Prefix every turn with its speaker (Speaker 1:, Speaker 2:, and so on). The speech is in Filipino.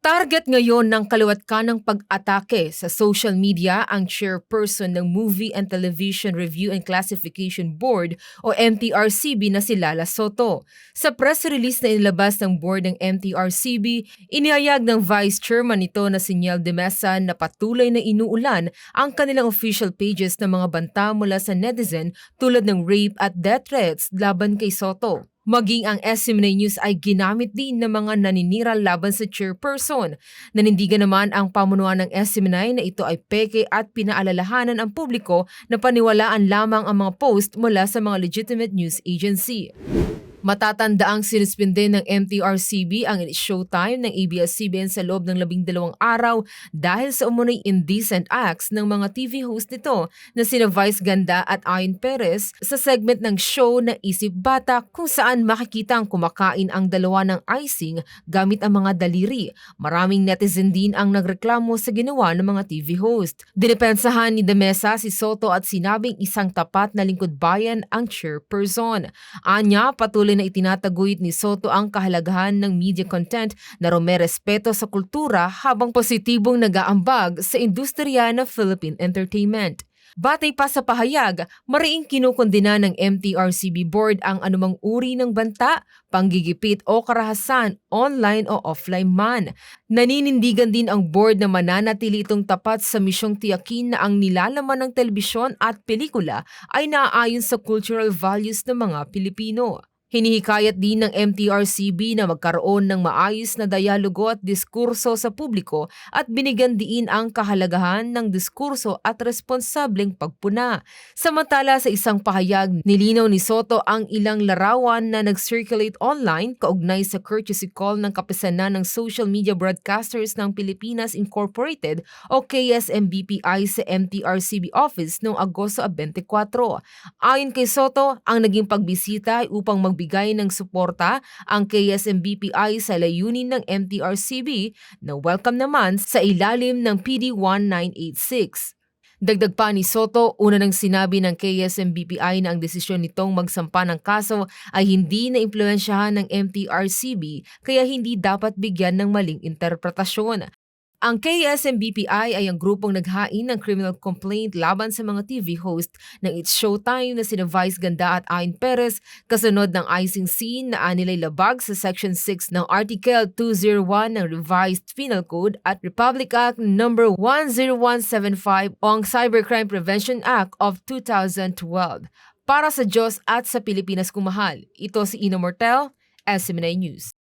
Speaker 1: Target ngayon ng kaliwat kanang pag-atake sa social media ang chairperson ng Movie and Television Review and Classification Board o MTRCB na si Lala Soto. Sa press release na inilabas ng board ng MTRCB, inihayag ng vice chairman nito na si Niel de Mesa na patuloy na inuulan ang kanilang official pages ng mga banta mula sa netizen tulad ng rape at death threats laban kay Soto. Maging ang SMNA News ay ginamit din ng mga naninira laban sa chairperson. Nanindigan naman ang pamunuan ng SMNA na ito ay peke at pinaalalahanan ang publiko na paniwalaan lamang ang mga post mula sa mga legitimate news agency. Matatandaang sinuspinde ng MTRCB ang showtime ng ABS-CBN sa loob ng labing dalawang araw dahil sa umunay indecent acts ng mga TV host nito na sina Vice Ganda at Ayon Perez sa segment ng show na Isip Bata kung saan makikita ang kumakain ang dalawa ng icing gamit ang mga daliri. Maraming netizen din ang nagreklamo sa ginawa ng mga TV host. Dinepensahan ni Demesa si Soto at sinabing isang tapat na lingkod bayan ang chairperson. Anya, patuloy na itinataguyit ni Soto ang kahalagahan ng media content na rumerespeto sa kultura habang positibong nag-aambag sa industriya ng Philippine entertainment. Batay pa sa pahayag, mariing kinukondina ng MTRCB Board ang anumang uri ng banta, panggigipit o karahasan, online o offline man. Naninindigan din ang board na mananatili itong tapat sa misyong tiyakin na ang nilalaman ng telebisyon at pelikula ay naaayon sa cultural values ng mga Pilipino. Hinihikayat din ng MTRCB na magkaroon ng maayos na dialogo at diskurso sa publiko at binigyan diin ang kahalagahan ng diskurso at responsableng pagpuna. Samantala sa isang pahayag, nilinaw ni Soto ang ilang larawan na nag-circulate online kaugnay sa courtesy call ng kapisanan ng Social Media Broadcasters ng Pilipinas Incorporated o KSMBPI sa MTRCB office noong Agosto 24. Ayon kay Soto, ang naging pagbisita ay upang mag magbigay ng suporta ang KSMBPI sa layunin ng MTRCB na welcome naman sa ilalim ng PD 1986. Dagdag pa ni Soto, una nang sinabi ng KSMBPI na ang desisyon nitong magsampa ng kaso ay hindi na impluensyahan ng MTRCB kaya hindi dapat bigyan ng maling interpretasyon. Ang KSMBPI ay ang grupong naghain ng criminal complaint laban sa mga TV host ng It's Showtime na sina Vice Ganda at Ayn Perez kasunod ng icing scene na anilay labag sa Section 6 ng Article 201 ng Revised Penal Code at Republic Act No. 10175 o ang Cybercrime Prevention Act of 2012. Para sa Diyos at sa Pilipinas kumahal, ito si Ino Mortel, SMNA News.